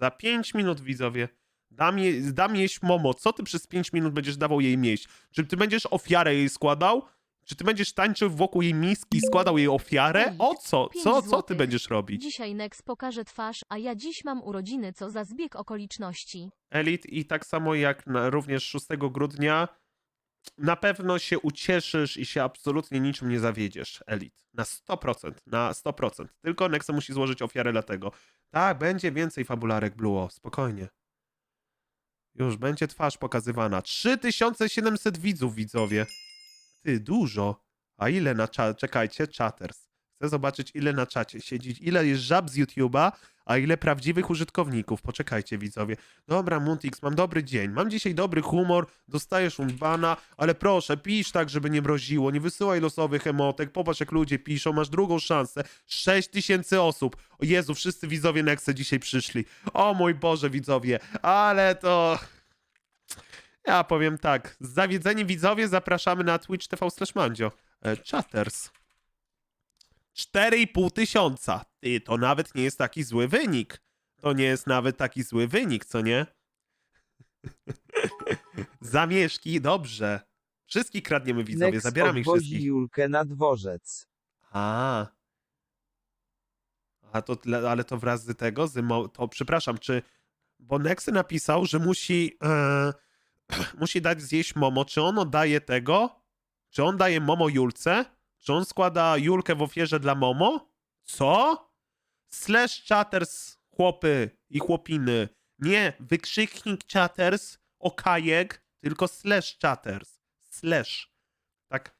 Za 5 minut, widzowie. Dam, je, dam jeść Momo. Co ty przez 5 minut będziesz dawał jej jeść? Czy ty będziesz ofiarę jej składał? Czy ty będziesz tańczył wokół jej miski i składał jej ofiarę? O co? Pięć Co, co ty złotych. będziesz robić? Dzisiaj Nex pokaże twarz, a ja dziś mam urodziny, co za zbieg okoliczności. Elit i tak samo jak na, również 6 grudnia na pewno się ucieszysz i się absolutnie niczym nie zawiedziesz, Elit. Na 100%, na 100%. Tylko Nexa musi złożyć ofiarę dlatego. Tak, będzie więcej fabularek Bluo, spokojnie. Już, będzie twarz pokazywana. 3700 widzów, widzowie. Ty, dużo. A ile na czacie? Czekajcie, chatters. Chcę zobaczyć, ile na czacie siedzi, ile jest żab z YouTube'a, a ile prawdziwych użytkowników. Poczekajcie, widzowie. Dobra, Muntix, mam dobry dzień. Mam dzisiaj dobry humor, dostajesz unbana, ale proszę, pisz tak, żeby nie mroziło, nie wysyłaj losowych emotek, popatrz jak ludzie piszą, masz drugą szansę. 6 tysięcy osób. O Jezu, wszyscy widzowie Nexe dzisiaj przyszli. O mój Boże, widzowie, ale to... Ja powiem tak, zawiedzeni widzowie zapraszamy na Twitch TV Mandzio. E, Chatters. 4,5 tysiąca. To nawet nie jest taki zły wynik. To nie jest nawet taki zły wynik, co nie? Zamieszki, dobrze. Wszystkich kradniemy widzowie, Nex zabieramy ich wszystkich. Julkę na dworzec. A. A to, ale to wraz z tego, z to przepraszam, czy. Bo Nexy napisał, że musi. E, musi dać zjeść Momo. Czy on oddaje tego? Czy on daje Momo Julce? Czy on składa Julkę w ofierze dla Momo? Co? Slash chatters, chłopy i chłopiny. Nie, wykrzyknik chatters, okajek, tylko slash chatters. Slash. Tak.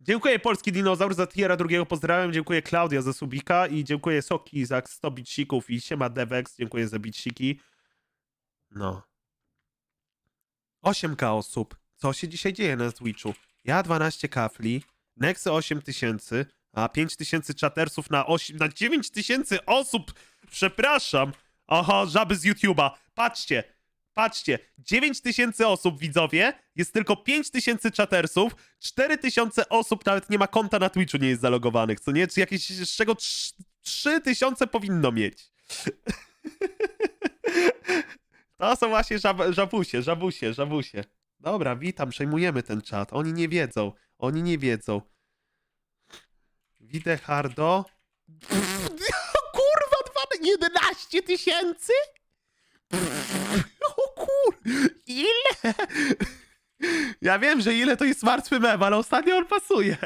Dziękuję Polski Dinozaur za tiera drugiego, pozdrawiam. Dziękuję Klaudia za subika i dziękuję Soki za 100 bicików i siema Devex, dziękuję za biciki. No. 8k osób. Co się dzisiaj dzieje na Twitchu? Ja 12 kafli, Nexy 8000, a 5000 czatersów na, 8, na 9000 osób. Przepraszam. Aha, żaby z YouTube'a. Patrzcie, Patrzcie, 9 tysięcy osób, widzowie, jest tylko 5 tysięcy czatersów, 4 tysiące osób nawet nie ma konta na Twitchu, nie jest zalogowanych, co nie? Czy jakieś, z czego 3 tysiące powinno mieć. To są właśnie żab, żabusie, żabusie, żabusie. Dobra, witam, przejmujemy ten czat. Oni nie wiedzą, oni nie wiedzą. Widzę hardo. Kurwa, dwa- 11 tysięcy? O kur... Ile? Ja wiem, że ile to jest martwy mem, ale ostatnio on pasuje.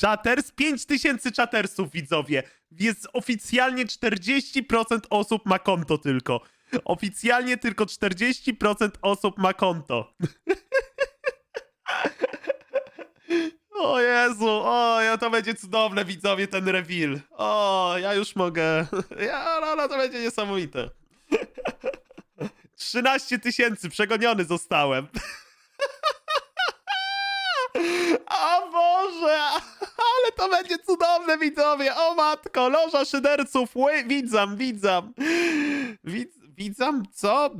Chatters, 5000 chattersów, widzowie. Jest oficjalnie 40% osób ma konto tylko. Oficjalnie tylko 40% osób ma konto. O Jezu, o, ja to będzie cudowne, widzowie, ten reveal. O, ja już mogę. Ja, no, no to będzie niesamowite. 13 tysięcy, przegoniony zostałem. O Boże, ale to będzie cudowne, widzowie. O matko, loża szyderców, Ły, widzam, widzam. Widz, widzam, co?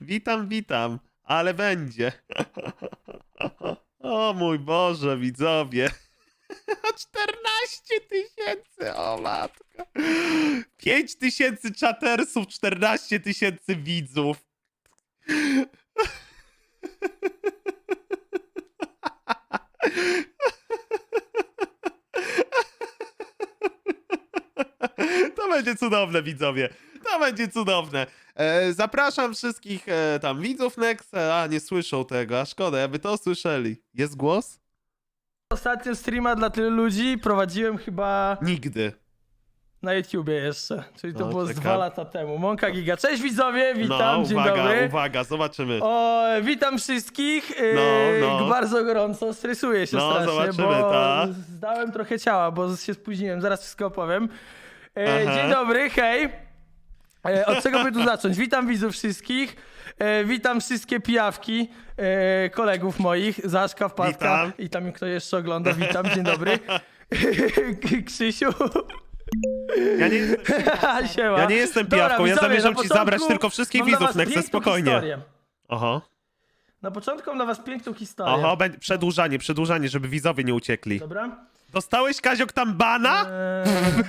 Witam, witam, ale będzie. O mój Boże, widzowie. 14 tysięcy, o matko. 5 tysięcy czatersów, 14 tysięcy widzów. To będzie cudowne, widzowie. To będzie cudowne. E, zapraszam wszystkich e, tam widzów Nexa. A, nie słyszą tego, a szkoda, aby to słyszeli. Jest głos? Ostatnio streama dla tylu ludzi prowadziłem chyba Nigdy. na YouTubie jeszcze, czyli to No, było z czekam. dwa lata temu. Monka Giga. Cześć widzowie, witam, no, dzień uwaga, dobry. uwaga, zobaczymy. O, witam wszystkich. No, Yy, no. Bardzo gorąco, stresuję się No, strasznie, zobaczymy, bo ta. zdałem trochę ciała, bo się spóźniłem, zaraz wszystko opowiem. E, Aha. dzień dobry, hej. E, od czego by tu zacząć? Witam widzów wszystkich. E, witam wszystkie pijawki e, kolegów moich, Zaszka, Wpadka Witam. i tam kto jeszcze ogląda. Witam, dzień dobry. Krzysiu. Ja nie, Siema. ja nie jestem pijawką, ja widzowie, zamierzam na ci zabrać tylko wszystkich mam dla widzów was piękną spokojnie. historię. Aha, Na początku mam dla was piękną historię. będzie przedłużanie, przedłużanie, żeby widzowie nie uciekli. Dobra? Dostałeś Kaziok tam bana? Eee,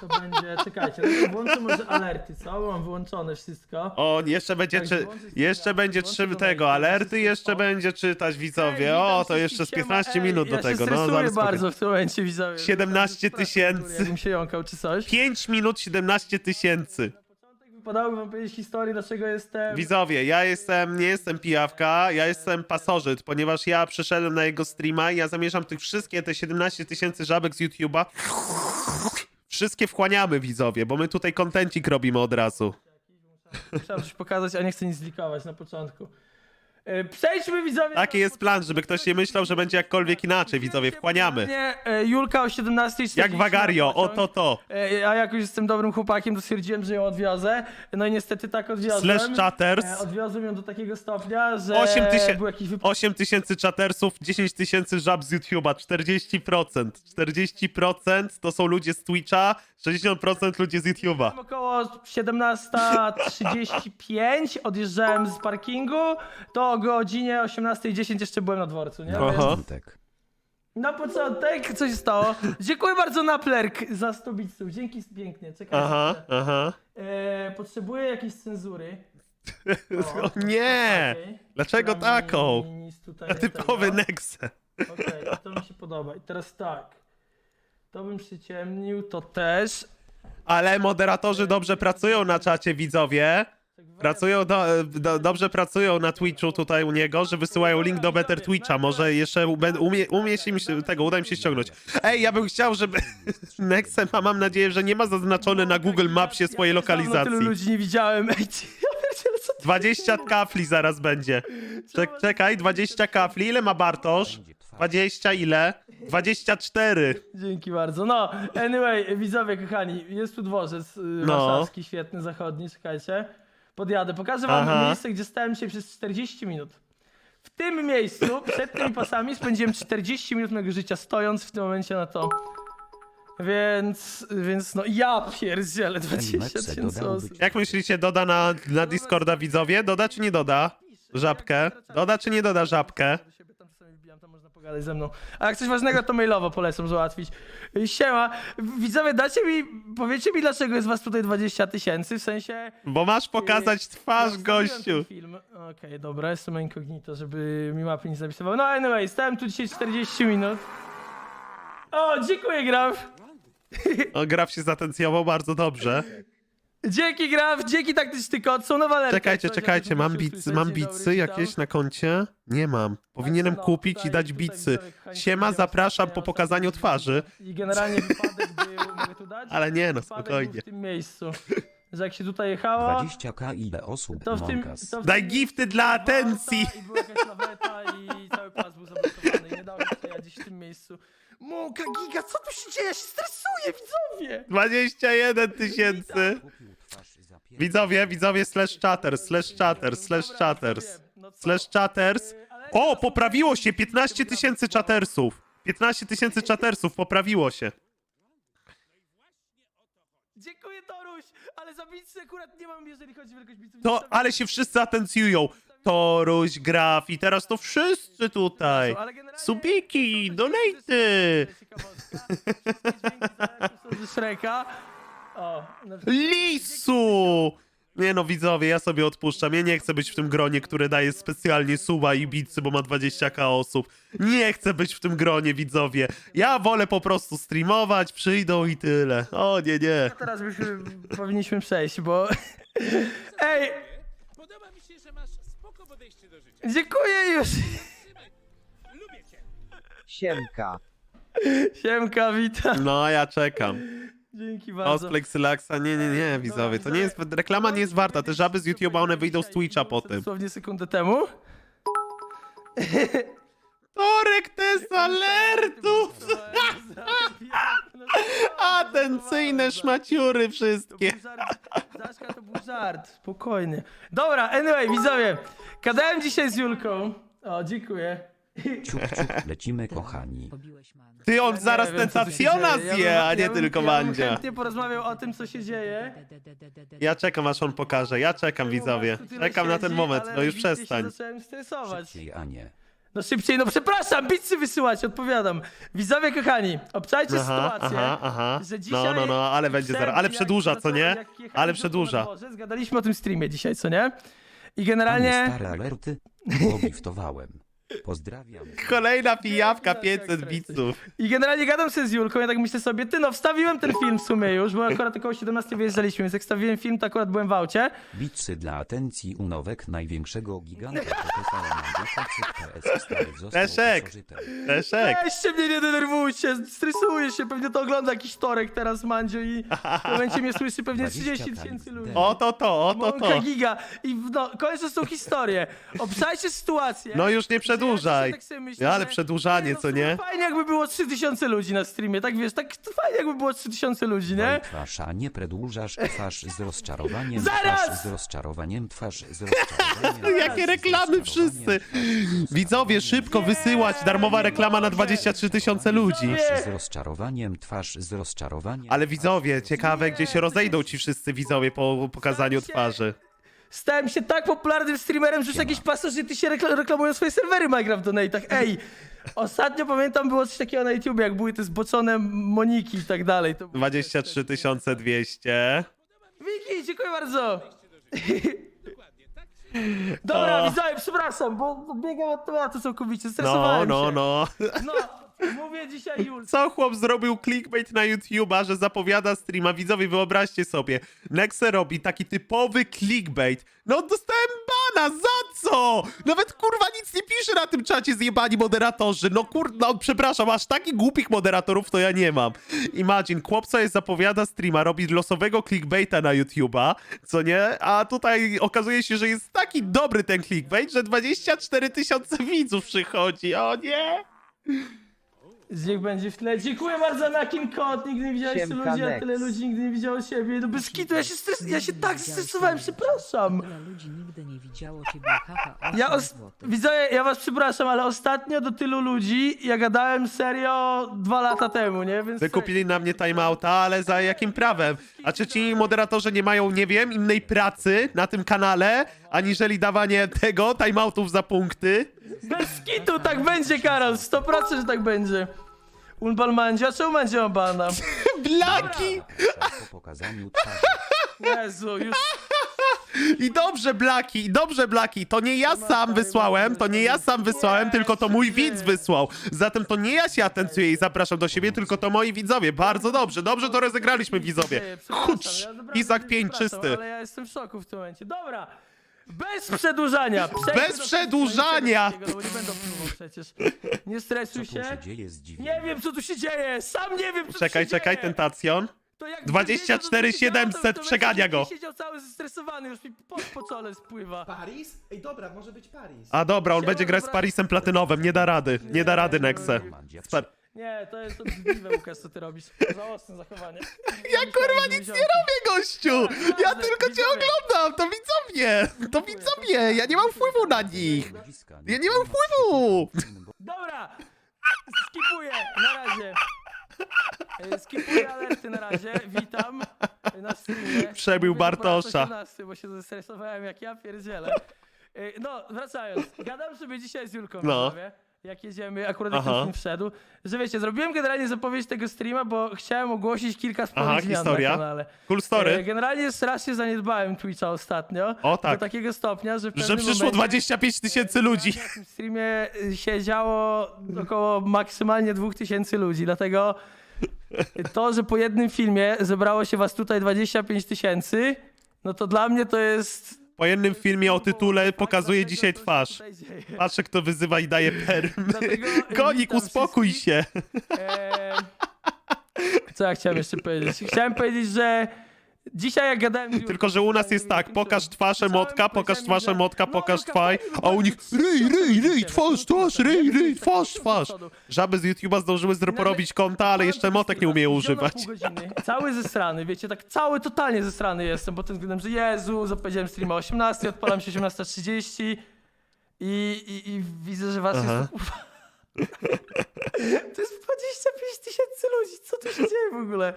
to będzie, czekajcie, no to włączę może alerty, co? Mam wyłączone wszystko. O, jeszcze będzie, Tak, czy, włączyć jeszcze będzie włączyć trzy tego, włączyć alerty jeszcze będzie czytać widzowie. O, to jeszcze z siema, 15 ej, minut do tego. No, zaraz bardzo w tym momencie, widzowie. 17 Strasznie, tysięcy. Jakbym się jąkał czy coś. 5 minut 17 tysięcy. Wypadałoby wam powiedzieć historię, dlaczego jestem... Widzowie, ja jestem, nie jestem pijawka, ja jestem pasożyt, ponieważ ja przyszedłem na jego streama i ja zamierzam tych wszystkie te 17 tysięcy żabek z YouTube'a wszystkie wchłaniamy widzowie, bo my tutaj kontencik robimy od razu. Chciałem coś pokazać, a nie chcę nic zlikować na początku. E, Przejdźmy widzowie... Taki jest plan, żeby ktoś nie myślał, że będzie jakkolwiek inaczej, widzowie, wchłaniamy. Nie, e, Julka o 17.40 Jak Wagario, o to to. E, A jak już jestem dobrym chłopakiem, to stwierdziłem, że ją odwiozę. No i niestety tak odwiozłem. Slash chatters. E, Odwiozłem ją do takiego stopnia, że 8 tysięcy- był jakiś wypadek. 8 tysięcy chattersów, 10 tysięcy żab z YouTube'a, 40%. 40% to są ludzie z Twitcha, 60% ludzie z YouTube'a. Około 17.35 odjeżdżałem z parkingu, to o godzinie 18.10 jeszcze byłem na dworcu, nie? Aha. Więc Wątek. na początek co się stało? Dziękuję bardzo na plerk za 100 bitsów, dzięki pięknie, czekajcie. Aha, aha. E, potrzebuję jakiejś cenzury. O nie! Okej. Dlaczego Która mi taką? nic tutaj Typowy tego. Nexe. Okej, to mi się podoba. I teraz tak. To bym przyciemnił, to też. Ale moderatorzy dobrze pracują na czacie, widzowie. Pracują, do, do, dobrze pracują na Twitchu tutaj u niego, że wysyłają link do Better Twitcha. Może jeszcze umie, umie, umie się mi się, tego, uda mi się ściągnąć. Ej, ja bym chciał, żeby Nexe, ma, mam nadzieję, że nie ma zaznaczone na Google Mapsie swojej lokalizacji. tylu ludzi nie widziałem. Ej, ci- ja pierdzielę, co ty 20 kafli zaraz będzie. Czek, czekaj, 20 kafli. Ile ma Bartosz? 20 ile? 24. Dzięki bardzo. No, anyway, widzowie kochani, jest tu dworzec y, No. warszawski, świetny, zachodni, czekajcie. Podjadę, pokażę wam Aha. miejsce, gdzie stałem się przez 40 minut. W tym miejscu, przed tymi pasami, spędziłem 40 minut mojego życia stojąc w tym momencie na to. Więc, więc no ja pierdzielę 20 Nexe tysięcy osób. Jak myślicie, doda na, na Discorda widzowie? Doda czy nie doda? Żabkę? Doda czy nie doda żabkę? Tam można pogadać ze mną. A jak coś ważnego, to mailowo polecam załatwić. Siema, widzowie, dacie mi, powiecie mi, dlaczego jest was tutaj 20 tysięcy, w sensie... Bo masz pokazać twarz, gościu. ten Film. Okej, dobra, jestem incognito, żeby mi mapy nie zapisywał. No anyway, stałem tu dzisiaj 40 minut. O, dziękuję Graf. O, Graf się zatencjował bardzo dobrze. Dzięki Graf, dzięki taktyczny kod, są nowe alerty. Czekajcie, czekajcie, mam bicy, mam bicy jakieś na koncie? Nie mam. Powinienem No, kupić i tutaj- dać tutaj bicy. widzowie, Siema, zapraszam po pokazaniu twarzy. I generalnie wypadek był, mogę tu dać? Ale nie, no Wypadek spokojnie. W tym miejscu, że jak się tutaj jechało, 20k ile osób? to w tym... Monkas. To w Daj tym gifty dla atencji! I była jakaś laweta i cały pas był zablokowany i nie przejechać gdzieś w tym miejscu. Mąka giga, co tu się dzieje? Ja się stresuję, widzowie! 21 tysięcy. Kupił twarz za pier- Widzowie, widzowie, slash chatters, slash chatters, slash Dobra, chatters. no co? Slash chatters. Yy, ale- O, poprawiło się! 15 tysięcy chattersów. 15 tysięcy chattersów, poprawiło się. Dziękuję Toruś, ale za bicy akurat nie mam, jeżeli chodzi o wielkość biców. To, ale się wszyscy atencjują. Toruś, Graf i teraz to wszyscy tutaj. Subiki, są ze Shreka. O, przykład- Lisu! Nie no, widzowie, ja sobie odpuszczam. Ja nie chcę być w tym gronie, które daje specjalnie suba i bicy, bo ma 20k osób. Nie chcę być w tym gronie, widzowie. Ja wolę po prostu streamować, przyjdą i tyle. O, nie, nie. Teraz byśmy powinniśmy przejść, bo... Ej, Podoba mi się, że masz podejście do życia. dziękuję już! Lubię cię. Siemka. Siemka, witam. No, ja czekam. Dzięki bardzo. Cosplay Sylaxa, nie, nie, nie, widzowie. To nie jest, reklama nie jest warta. Te żaby z YouTube'a, one wyjdą z Twitcha potem. Dosłownie sekundę temu. Torek test alertów! Atencyjne szmaciury wszystkie. Zaszka to był żart. Spokojnie. Dobra, anyway, widzowie. Gadałem dzisiaj z Julką. O, dziękuję. Ciup, ciup, lecimy kochani. Ty, on Ja zaraz wiem, co tu się tentacjona dzieje. Ja zje, bym- a nie ja bym- tylko Ja bym mandzia. chętnie porozmawiał o tym, co się dzieje. Ja czekam, aż on pokaże. Ja czekam, widzowie. Czekam na ten moment. No już przestań. zacząłem stresować. Szybciej, a nie. No szybciej, no przepraszam, bicy wysyłać, odpowiadam. Widzowie kochani, obczajcie Aha, sytuację, aha, aha. że No, dzisiaj... no, no, ale będzie zaraz. Ale przedłuża, co nie? Ale przedłuża. Zgadaliśmy o tym streamie dzisiaj, co nie? I Panie generalnie... stare alerty, pogiftowałem. Pozdrawiam. Kolejna pijawka, tak, 500 tak, biców. I generalnie gadam sobie z Julką, ja tak myślę sobie, ty no, wstawiłem ten film w sumie już, bo akurat około 17 wyjeżdżaliśmy, więc jak wstawiłem film, to akurat byłem w aucie. Bicy dla atencji unowek największego giganta 10 PS stary został Leszek. pasożytem. Leszek. Weźcie mnie, nie denerwujcie, stresuję się, pewnie to ogląda jakiś Torek teraz, Mandzio, i w momencie mnie słyszy pewnie 20 30 tysięcy ludzi. O to to, o to Mąka to. giga. I w- no, kończąc tą historię, obszajcie sytuację. No już nie przedłużaj. tak sobie myślę, Ale że- przedłużanie, no, co nie? Fajnie jakby było 3000 ludzi na streamie, tak wiesz, tak fajnie jakby było 3000 ludzi, nie? Oj, twarz, a nie predłużasz twarz z rozczarowaniem, Zaraz! twarz z rozczarowaniem, twarz z rozczarowaniem. Jakie reklamy wszyscy. Widzowie, szybko wysyłać. Darmowa nie reklama na mogę. 23 tysiące ludzi. Twarz z rozczarowaniem, twarz z rozczarowaniem. Ale widzowie, ciekawe, gdzie się rozejdą ci wszyscy widzowie po pokazaniu twarzy. Stałem się tak popularnym streamerem, że już jakieś pasożyty się rekla- reklamują swoje serwery Minecraft w donate'ach. Ej, ostatnio pamiętam było coś takiego na YouTube, jak były te zboczone Moniki i tak dalej. To było 23 200. Wiki, dziękuję bardzo. Dobra, O. widzowie, przepraszam, bo biegam od tematu całkowicie, No, stresowałem no, się. no. No, mówię dzisiaj Julce. Co chłop zrobił clickbait na YouTube'a, że zapowiada streama? Widzowie, wyobraźcie sobie. Nexe robi taki typowy clickbait. No dostałem bana, za co? Nawet kurwa nic nie pisze na tym czacie zjebani moderatorzy. No kur... no przepraszam, aż takich głupich moderatorów to ja nie mam. Imagine, chłop jest zapowiada streama, robi losowego clickbaita na YouTube'a, co nie? A tutaj okazuje się, że jest taki dobry ten clickbait, że 24 tysiące widzów przychodzi. O nie! Niech będzie w tle. Dziękuję bardzo na Kim Kot. Nigdy nie widziałeś tylu Siemka, ludzi, a Nex. tyle ludzi nigdy nie widziało siebie. No bez kitu, ja się, stres... ja się tak stresowałem, przepraszam. Tyle ludzi nigdy nie widziało ciebie, haha, Ja os... Widzowie, ja was przepraszam, ale ostatnio do tylu ludzi ja gadałem serio dwa lata temu, nie? Więc Wykupili na mnie timeouta, ale za jakim prawem? A czy ci moderatorzy nie mają, nie wiem, innej pracy na tym kanale, aniżeli dawanie tego, timeoutów za punkty? Bez kitu tak będzie, Karol. 100% że tak będzie. Unbal Mandzia? Czemu Mandzia ma bana? Blaki! Po pokazaniu twarzy. Jezu, już... I dobrze, Blaki, i dobrze, Blaki. To nie ja sam wysłałem, to nie ja sam wysłałem, tylko to mój widz wysłał. Zatem to nie ja się atencjuję i zapraszam do siebie, tylko to moi widzowie. Bardzo dobrze, dobrze to rozegraliśmy, widzowie. Przepraszam, Chucz, ja naprawdę Izak nie 5 przepraszam, czysty. Ale ja jestem w szoku w tym momencie. Dobra. Bez przedłużania. przejdźmy Bez do- przedłużania. Nie, no bo nie będą próbował przecież. Nie Co stresuj tu się. dzieje? Nie wiem, co tu się dzieje. Sam nie wiem, co Czekaj, tu się czekaj, dzieje. tentacjon. To jak 24 wiedział, co tu się działo, to 700, w tym przegania go. Siedział cały zestresowany, już mi pot po czole spływa. Paris? Ej, dobra, może być Paris. A dobra, on będzie grać z. Parisem Platynowym, nie da rady, nie da rady, Nexe. Mandzia, Spar- Nie, to jest obrzydliwe, Łukasz, co ty robisz. Żałosne zachowanie. Ja kurwa nic nie robię, gościu! Ja tylko cię oglądam, to widzowie! To widzowie, ja nie mam wpływu na nich! Ja nie mam wpływu! Dobra! Skipuję, na razie. E, Skipuję alerty na razie, witam na streamie. Przebił Mówię, że po raz Bartosza. 18, bo się zestresowałem jak ja pierdzielę. E, No, wracając. Gadam sobie dzisiaj z Julką, No. no. Jak jedziemy, akurat jak Aha. ten film wszedł, że wiecie, zrobiłem generalnie zapowiedź tego streama, bo chciałem ogłosić kilka sporych Aha, zmian historia. na kanale. Cool E, story. Generalnie strasznie zaniedbałem Twitcha ostatnio. O, tak. Do takiego stopnia, że w Że przyszło momencie... 25 tysięcy ludzi. Na tym streamie y, siedziało około maksymalnie 2000 ludzi, dlatego to, że po jednym filmie zebrało się was tutaj 25 tysięcy, no to dla mnie to jest... Po jednym filmie o tytule pokazuje dzisiaj twarz. Patrzę, kto wyzywa i daje. Dlatego Konik, witam uspokój wszystkich. się. Co ja chciałem jeszcze powiedzieć? Chciałem powiedzieć, że dzisiaj jak gadałem... Tylko, że u nas jest tak, pokaż twarz emotka, pokaż twarz emotka, pokaż twarz, a u nich ryj, ryj, ryj, twarz, twarz, ryj, ryj, twarz, twarz. Żaby z YouTube'a zdążyły porobić konta, ale jeszcze emotek nie umieją używać. Pół godziny, cały zesrany, wiecie, tak cały totalnie zesrany jestem, pod tym względem, że Jezu, zapowiedziałem streama o 18, odpalam się 18.30 i, i, i widzę, że was Aha. jest... kurwa, To jest 25 tysięcy ludzi, co tu się dzieje w ogóle?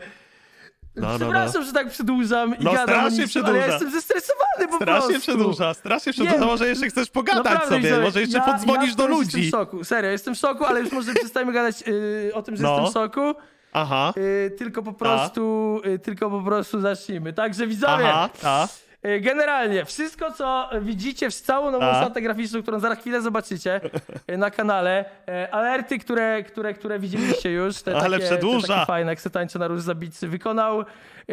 No, no, no. Przepraszam, że tak przedłużam i No, gadam strasznie nic, ale przedłuża. ja jestem zestresowany po Strasznie prostu. przedłuża, strasznie przedłuża. Nie, Może jeszcze chcesz pogadać Naprawdę, sobie, może jeszcze ja, podzwonisz ja do Jestem ludzi. w szoku, serio, jestem w szoku, ale już może przestajemy gadać yy, o tym, że No. jestem w szoku. Aha, Yy, tylko po prostu, yy, tylko po prostu zacznijmy. Także widzowie, aha, ta. Yy, generalnie wszystko co widzicie, w całą nową A? statę graficzną, którą za chwilę zobaczycie yy, na kanale, yy, alerty, które, które, które widzieliście już, te Ale takie, przedłuża. te takie fajne, jak se tańczy na róż zabicy, wykonał,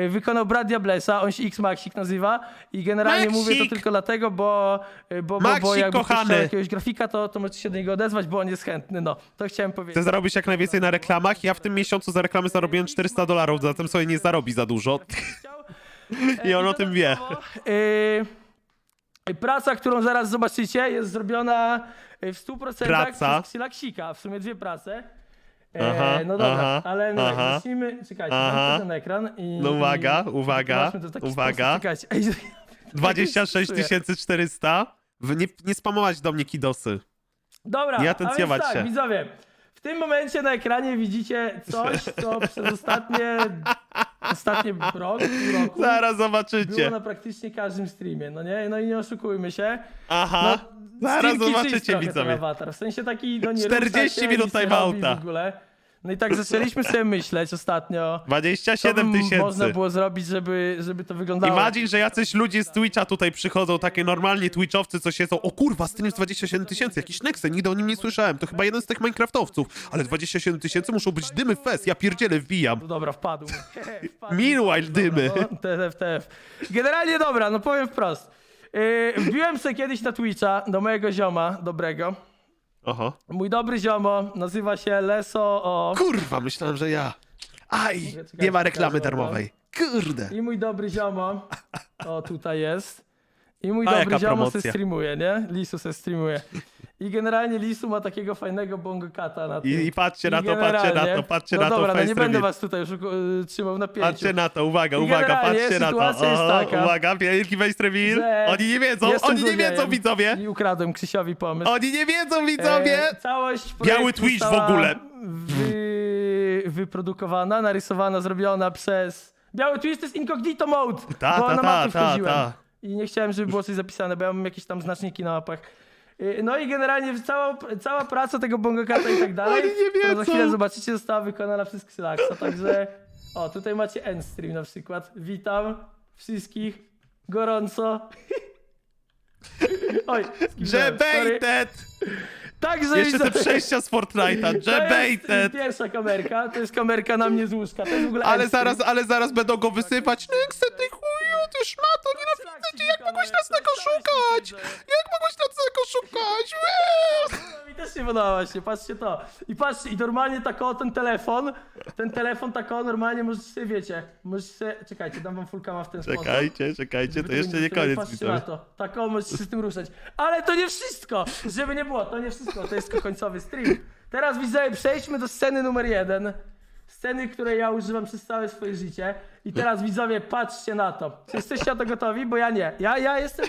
wykonał Brad Diablesa, on się X-Maxik nazywa i generalnie Maxik! mówię to tylko dlatego, bo, bo, bo, bo Maxik, jakby ktoś kochany! chciał jakiegoś grafika, to, to możecie się do niego odezwać, bo on jest chętny, no, to chciałem powiedzieć. Chcę zarobić jak najwięcej na reklamach. Ja w tym miesiącu za reklamy zarobiłem 400 dolarów, zatem sobie nie zarobi za dużo. I on o tym wie. Yy, praca, którą zaraz zobaczycie, jest zrobiona w 100% Praca. przez. W sumie dwie prace. E, Aha, no dobra, aha, ale no, aha. zacznijmy. Czekajcie, Aha. mam ten ekran i... No uwaga, uwaga, zobaczmy to w taki uwaga. Sposób. Czekajcie. Ej, 26 400. W- Nie, nie spamować do mnie kidosy. Dobra, Nie a atencjować więc tak, się. widzowie. W tym momencie na ekranie widzicie coś, co przez ostatnie, ostatnie rok, pół roku Zaraz było zobaczycie. na praktycznie każdym streamie, no nie? No i nie oszukujmy się. Aha, No, zaraz zobaczycie widzowie. awatar. W sensie taki, no nie 40 rusza się, minut nic nie timeouta. w ogóle. No i tak zaczęliśmy sobie myśleć ostatnio, co 27 by można tysięcy. było zrobić, żeby, żeby to wyglądało. Imagine, że jacyś ludzie z Twitcha tutaj przychodzą, takie normalnie Twitchowcy, co siedzą. O kurwa, stream z 27 tysięcy, jakiś Nexe, nigdy o nim nie słyszałem. To chyba jeden z tych Minecraftowców. Ale 27 tysięcy muszą być dymy fest, ja pierdzielę wbijam. No dobra, wpadł. wpadł. Meanwhile dymy. Dobra, no, TF, TF. Generalnie dobra, no powiem wprost. Yy, wbiłem sobie kiedyś na Twitcha do mojego zioma dobrego. Oho. Mój dobry ziomo nazywa się Leso o... Kurwa, myślałem, że ja. Aj, nie ma reklamy darmowej. Kurde. I mój dobry ziomo, o tutaj jest. I mój A, dobry jaka ziomo se promocja. streamuje, nie? Lisu se streamuje. I generalnie Lisu ma takiego fajnego bongokata na tym. I, I patrzcie na to, patrzcie na to, patrzcie no na to. dobra, no nie będę was tutaj już y, trzymał na pięciu. Patrzcie na to, uwaga, I uwaga, patrzcie na to. O, taka, uwaga, wielki że Oni nie wiedzą, oni nie wiedzą, widzowie. I ukradłem Krzysiowi pomysł. Oni nie wiedzą, widzowie. E, całość Biały Twitch w ogóle. Wy, wyprodukowana, narysowana, zrobiona przez... Biały Twitch to jest incognito mode, Ta, bo ta, na ta, mapy ta, wchodziłem. ta. I nie chciałem, żeby było coś zapisane, bo ja mam jakieś tam znaczniki na mapach. Y, No i generalnie cała, cała praca tego bongokata i tak dalej, Oni nie którą za wiedzą. chwilę zobaczycie, została wykonana przez Xylaxa, także... O, tutaj macie end stream na przykład. Witam wszystkich gorąco. Oj, skipnąłem, sorry. Także Jeszcze te przejścia z Fortnite'a. to jest Jebaited! pierwsza kamerka, to jest kamerka na mnie z łóżka. To jest w ogóle Ale zaraz, ale zaraz będą go wysypać. Nexe, ty chuju, ty szmato, nienawidzę cię, jak mogłeś nas tego szukać? Jak mogłeś nas tego szukać? No, Mi też się podoba właśnie, patrzcie to. I patrzcie, i normalnie tak o ten telefon, ten telefon tak o normalnie możecie sobie, wiecie, możecie sobie, czekajcie, dam wam fullkama w ten sposób. Czekajcie, czekajcie, to jeszcze nie koniec, Patrzcie widzowie. na to, tak o, możecie się z tym ruszać. Ale to nie wszystko, żeby nie było, to nie wszystko, to jest końcowy stream. Teraz widzowie, przejdźmy do sceny numer jeden. Sceny, której ja używam przez całe swoje życie. I teraz widzowie, patrzcie na to. Czy jesteście na to gotowi? Bo ja nie. Ja, ja jestem...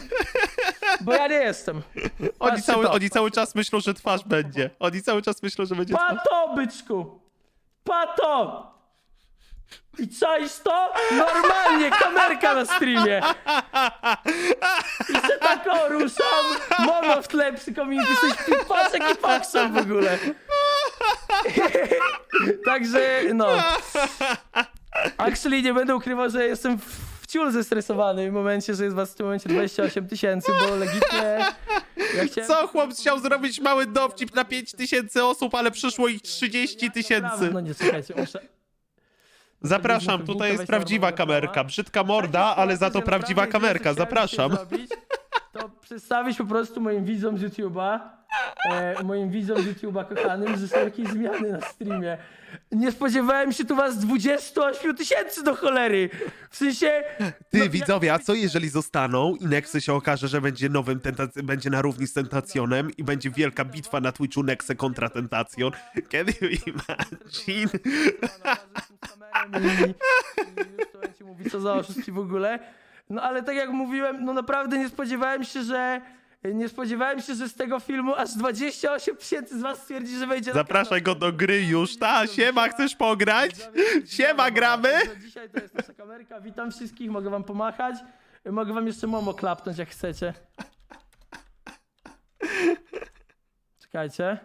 Bo ja nie jestem. Oni Patrzcie cały, to. oni cały czas myślą, że twarz będzie. Oni cały czas myślą, że będzie twarz. Pato, byczku! Pato! I czaisz to? Normalnie, kamerka na streamie. I się tak o, ruszam, mono w tle przy kominku, jesteś pipasek i paksem w ogóle. Także, no. Actually, nie będę ukrywał, że jestem w ciul zestresowany w momencie, że jest was w tym momencie 28 tysięcy, bo legitnie... Ja chciałem... Co chłop chciał zrobić mały dowcip na 5 tysięcy osób, ale przyszło ich 30 tysięcy. No nie, czekajcie, muszę... Zapraszam, tutaj jest prawdziwa kamerka. Brzydka morda, ale za to prawdziwa kamerka. Zapraszam. To przedstawić po prostu moim widzom z YouTube'a, e, moim widzom z YouTube'a kochanym, że są jakieś zmiany na streamie. Nie spodziewałem się tu was 28 tysięcy do cholery. W sensie... Ty, no, widzowie, a co jeżeli zostaną i Nexe się okaże, że będzie nowym tentac- będzie na równi z Tentacjonem i będzie wielka bitwa na Twitchu Nexe kontra Tentacjon? Can you imagine? I, i już to będzie mówi, co za oszustki w ogóle. No ale tak jak mówiłem, no naprawdę nie spodziewałem się, że Nie spodziewałem się, że z tego filmu aż 28 tysięcy z was stwierdzi, że wejdzie Zapraszaj go do gry już. Ta, siema, chcesz pograć? Siema, gramy? Dzisiaj to jest nasza kamerka. Witam wszystkich, mogę wam pomachać. Mogę wam jeszcze momo klapnąć, jak chcecie. Czekajcie.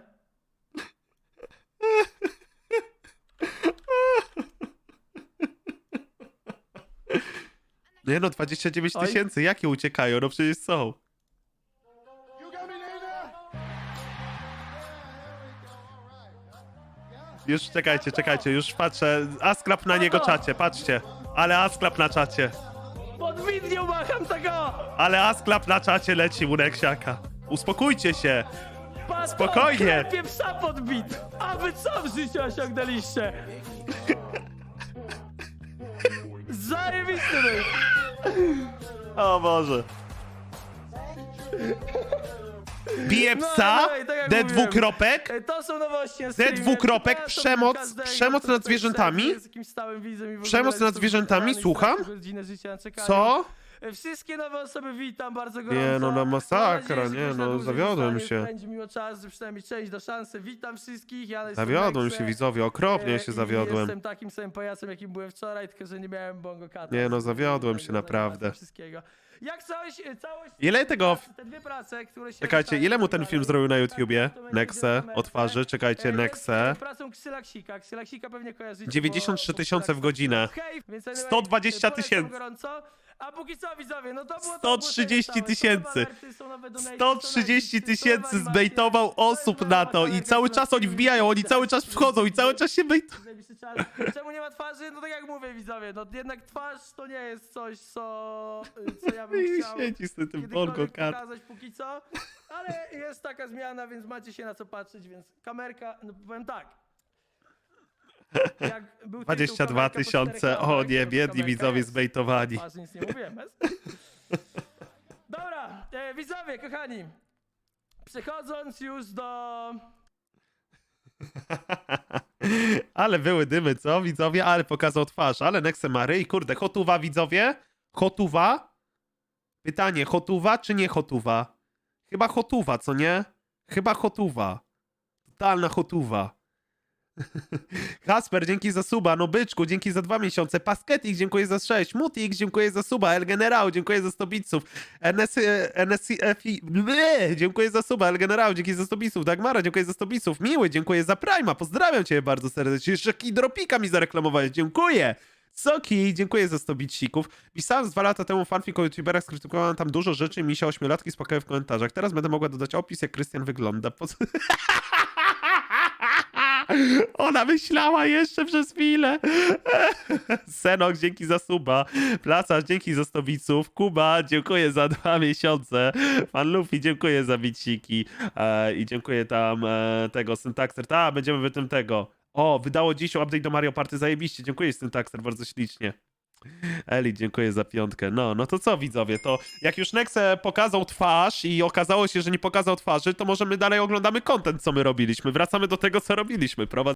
Nie no, 29 Oj. tysięcy, jakie uciekają? No przecież są. Już czekajcie, czekajcie, już patrzę. Asklap na niego czacie, patrzcie. Ale Asklap na czacie. Pod widnią macham tego! Ale Asklap na czacie leci u Neksiaka. Uspokójcie się. Patrz, Spokojnie. Klepie psa pod bit! A wy co w życiu osiągnęliście? Zajebisty był! O Boże. Bije No, psa, no i tak jak D mówiłem. dwukropek, E, To są nowości na D streamie. dwukropek, przemoc- każdego, przemoc nad tutaj zwierzętami? wszędzie jest jakimś stałym widzem i w Przemoc ogóle nad są zwierzętami, słucham? starczy godzinę życia na czekaniu. co? Wszystkie nowe osoby witam bardzo gorąco. Nie, no na Mam masakra, nadzieję, że nie, ktoś na no, dłużej zawiodłem zostanie, się. Spędzi miło czas, przynajmniej część do szansy. Witam wszystkich, ja jestem Zawiodłem się widzowie, okropnie E, się i zawiodłem. Jestem takim samym pajacem, jakim byłem wczoraj, tylko że nie miałem bongo kata. Nie, no, zawiodłem się naprawdę. Wszystkiego. Jak coś, e, całość... Ile tego- Te dwie prace, które się Czekajcie, ile mu tak ten film zrobił na YouTubie? W Nexe, otwarzy, czekajcie, E, jest, Nexe. Pracą Ksylaksika. Ksylaksika pewnie kojarzycie. 93 bo- tysiące w bo- godzinę. Hej, więc anyway, 120 polecam tysięcy. gorąco. A póki co widzowie, no to było to 130 ogłoszenie całe. Są nowe tysięcy. alerty, są nowe donaty, są 130 nowe tysięcy zbejtował osób na to i cały czas oni wbijają, oni cały czas wchodzą i cały czas się bejtują. Czemu nie ma twarzy? No tak jak mówię widzowie, no jednak twarz to nie jest coś, co, co ja bym chciał siedzi z tym kiedykolwiek Bongo Cat. pokazać póki co, ale jest taka zmiana, więc macie się na co patrzeć, więc kamerka, no powiem tak. Jak był tytuł 22 kamerka po tysiące, o nie, biedni widzowie zbejtowani. Twarz nic nie mówiłem, bez? Dobra, e, widzowie, kochani. Przechodząc już do... Ale były dymy, co widzowie? Ale pokazał twarz. Ale Nexe ma ryj, kurde, hotuwa widzowie? Hotuwa? Pytanie, hotuwa czy nie hotuwa? Chyba hotuwa, co nie? Chyba hotuwa. Totalna hotuwa. Kasper, dzięki za suba. No byczku, dzięki za dwa miesiące. Pasketik, dziękuję za sześć. Mutix, dziękuję za suba. El Generał, dziękuję za 100 bitsów. NS, NSCFI, bleh, dziękuję za suba. El Generał, dzięki za 100 bitsów. Dagmara, dziękuję za 100 bitsów. Miły, dziękuję za Prima. Pozdrawiam cię bardzo serdecznie. Jeszcze Kidropika mi zareklamowałeś. Dziękuję. Soki, dziękuję za 100 bitsików. Pisałem dwa lata temu fanfic o youtuberach, skrytykowałem tam dużo rzeczy i mi się ośmiolatki spakały w komentarzach. Teraz będę mogła dodać opis, jak Krystian wygląda. Po... Ona myślała jeszcze przez chwilę. Senok, dzięki za suba. Placarz, dzięki za 100 biców. Kuba, dziękuję za dwa miesiące. Pan Luffy, dziękuję za biciki. E, I dziękuję tam e, tego Syntaxer. Ta, będziemy w tym tego. O, wydało dziś update do Mario Party, zajebiście. Dziękuję Syntaxer bardzo ślicznie. Eli, dziękuję za piątkę. No, no to co widzowie, to jak już Nexe pokazał twarz i okazało się, że nie pokazał twarzy, to możemy dalej oglądamy content, co my robiliśmy. Wracamy do tego, co robiliśmy. Prowad